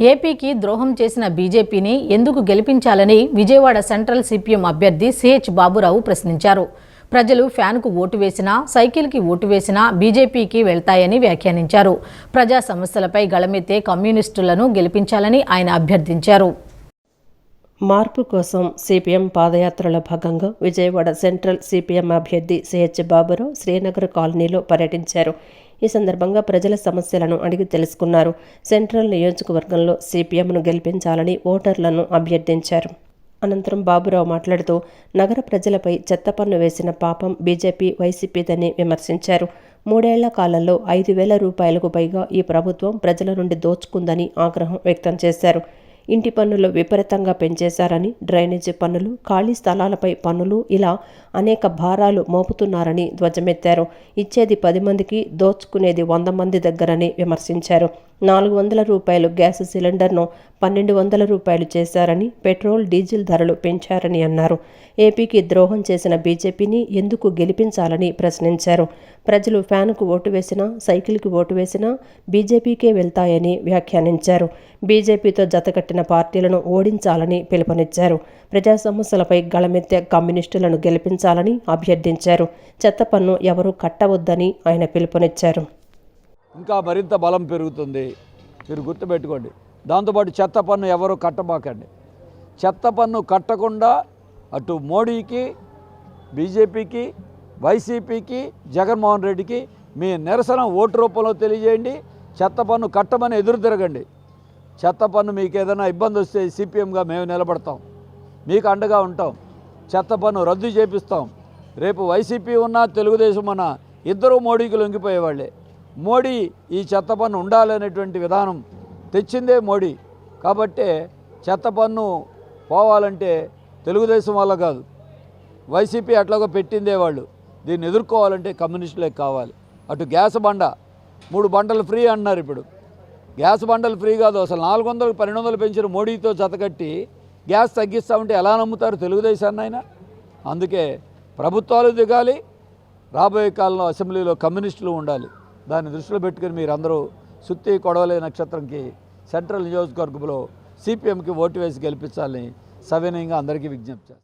ఏపీకి ద్రోహం చేసిన బీజేపీని ఎందుకు గెలిపించాలని విజయవాడ సెంట్రల్ సిపిఎం అభ్యర్థి సిహెచ్ బాబురావు ప్రశ్నించారు. ప్రజలు ఫ్యాన్కు ఓటు వేసినా సైకిల్కి ఓటు వేసినా బీజేపీకి వెళ్తాయని వ్యాఖ్యానించారు. ప్రజా సమస్యలపై గళమెత్తే కమ్యూనిస్టులను గెలిపించాలని ఆయన అభ్యర్థించారు. మార్పు కోసం సిపిఎం పాదయాత్రలో భాగంగా విజయవాడ సెంట్రల్ సిపిఎం అభ్యర్థి సిహెచ్ బాబురావు శ్రీనగర్ కాలనీలో పర్యటించారు. ఈ సందర్భంగా ప్రజల సమస్యలను అడిగి తెలుసుకున్నారు. సెంట్రల్ నియోజకవర్గంలో సిపిఎంను గెలిపించాలని ఓటర్లను అభ్యర్థించారు. అనంతరం బాబురావు మాట్లాడుతూ నగర ప్రజలపై చెత్త పన్ను వేసిన పాపం బీజేపీ వైసీపీదని విమర్శించారు. మూడేళ్ళ కాలంలో ఐదు వేల రూపాయలకు పైగా ఈ ప్రభుత్వం ప్రజల నుండి దోచుకుందని ఆగ్రహం వ్యక్తం చేశారు. ఇంటి పన్నులు విపరీతంగా పెంచేశారని డ్రైనేజీ పన్నులు ఖాళీ స్థలాలపై పన్నులు ఇలా అనేక భారాలు మోపుతున్నారని ధ్వజమెత్తారు. ఇచ్చేది పది మందికి దోచుకునేది వంద మంది దగ్గరని విమర్శించారు. నాలుగు వందల రూపాయలు గ్యాస్ సిలిండర్ను పన్నెండు వందల రూపాయలు చేశారని పెట్రోల్ డీజిల్ ధరలు పెంచారని అన్నారు. ఏపీకి ద్రోహం చేసిన బీజేపీని ఎందుకు గెలిపించాలని ప్రశ్నించారు. ప్రజలు ఫ్యాన్కు ఓటు వేసినా సైకిల్కి ఓటు వేసినా బీజేపీకే వెళ్తాయని వ్యాఖ్యానించారు. బీజేపీతో జతకట్టిన పార్టీలను ఓడించాలని పిలుపునిచ్చారు. ప్రజా సమస్యలపై గళమెత్తే కమ్యూనిస్టులను గెలిపించాలని అభ్యర్థించారు. చెత్త పన్ను ఎవరూ కట్టవద్దని ఆయన పిలుపునిచ్చారు. ఇంకా మరింత బలం పెరుగుతుంది. మీరు గుర్తుపెట్టుకోండి. దాంతోపాటు చెత్త పన్ను ఎవరు కట్టబాకండి. చెత్త పన్ను కట్టకుండా అటు మోడీకి బీజేపీకి వైసీపీకి జగన్మోహన్ రెడ్డికి మీ నిరసన ఓటు రూపంలో తెలియజేయండి. చెత్త పన్ను కట్టమని ఎదురు తిరగండి. చెత్త పన్ను మీకు ఏదైనా ఇబ్బంది వస్తే సిపిఎంగా మేము నిలబడతాం. మీకు అండగా ఉంటాం. చెత్త పన్ను రద్దు చేపిస్తాం. రేపు వైసీపీ ఉన్నా తెలుగుదేశం ఉన్నా ఇద్దరు మోడీకి లొంగిపోయేవాళ్ళే. మోడీ ఈ చెత్త పన్ను ఉండాలనేటువంటి విధానం తెచ్చిందే మోడీ. కాబట్టే చెత్త పన్ను పోవాలంటే తెలుగుదేశం వల్ల కాదు. వైసీపీ అట్లాగో పెట్టిందే వాళ్ళు. దీన్ని ఎదుర్కోవాలంటే కమ్యూనిస్టులే కావాలి. అటు గ్యాస్ బండ మూడు బండలు ఫ్రీ అన్నారు ఇప్పుడు. గ్యాస్ బండలు ఫ్రీ కాదు. అసలు నాలుగు వందలు పన్నెండు వందలు పెంచిన మోడీతో జతకట్టి గ్యాస్ తగ్గిస్తామంటే ఎలా నమ్ముతారు తెలుగుదేశాన్ని అయినా అందుకే ప్రభుత్వాలు దిగాలి రాబోయే కాలంలో అసెంబ్లీలో కమ్యూనిస్టులు ఉండాలి. దాన్ని దృష్టిలో పెట్టుకుని మీరందరూ సుత్తి కొడవలే నక్షత్రంకి సెంట్రల్ నియోజకవర్గంలో సిపిఎంకి ఓటు వేసి గెలిపించాలని సవినయంగా అందరికీ విజ్ఞప్తి